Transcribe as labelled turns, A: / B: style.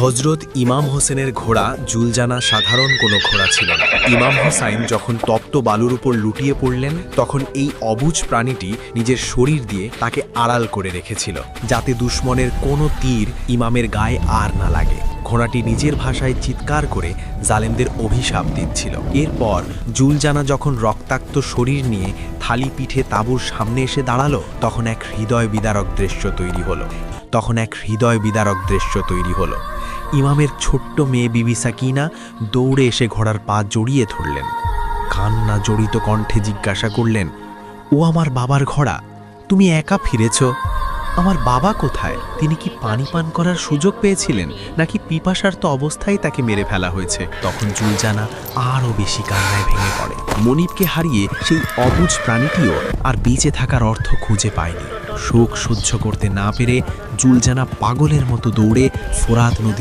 A: হজরত ইমাম হোসেনের ঘোড়া জুলজানা সাধারণ কোনো ঘোড়া ছিল না। ইমাম হোসাইন যখন তপ্ত বালুর উপর লুটিয়ে পড়লেন, তখন এই অবুজ প্রাণীটি নিজের শরীর দিয়ে তাকে আড়াল করে রেখেছিল, যাতে দুশ্মনের কোনো তীর ইমামের গায়ে আর না লাগে। ঘোড়াটি নিজের ভাষায় চিৎকার করে জালেমদের অভিশাপ দিচ্ছিল। এরপর জুলজানা যখন রক্তাক্ত শরীর নিয়ে থালি পিঠে তাঁবুর সামনে এসে দাঁড়াল, তখন এক হৃদয় বিদারক দৃশ্য তৈরি হলো। তখন এক হৃদয় বিদারক দৃশ্য তৈরি হলো। ইমামের ছোট্ট মেয়ে বিবি সাকিনা দৌড়ে এসে ঘোড়ার পা জড়িয়ে ধরলেন। কান্না জড়িত কণ্ঠে জিজ্ঞাসা করলেন, ও আমার বাবার ঘোড়া, তুমি একা ফিরেছ? আমার বাবা কোথায়? তিনি কি পানি পান করার সুযোগ পেয়েছিলেন? নাকি পিপাসার্ত অবস্থায় তাকে মেরে ফেলা হয়েছে? তখন জুলজানা আরও বেশি কান্নায় ভেঙে পড়ে। মনিবকে হারিয়ে সেই অবুজ প্রাণীটিও আর বেঁচে থাকার অর্থ খুঁজে পায়নি। শোক সহ্য করতে না পেরে জুলজানা পাগলের মতো দৌড়ে ফোরাত নদী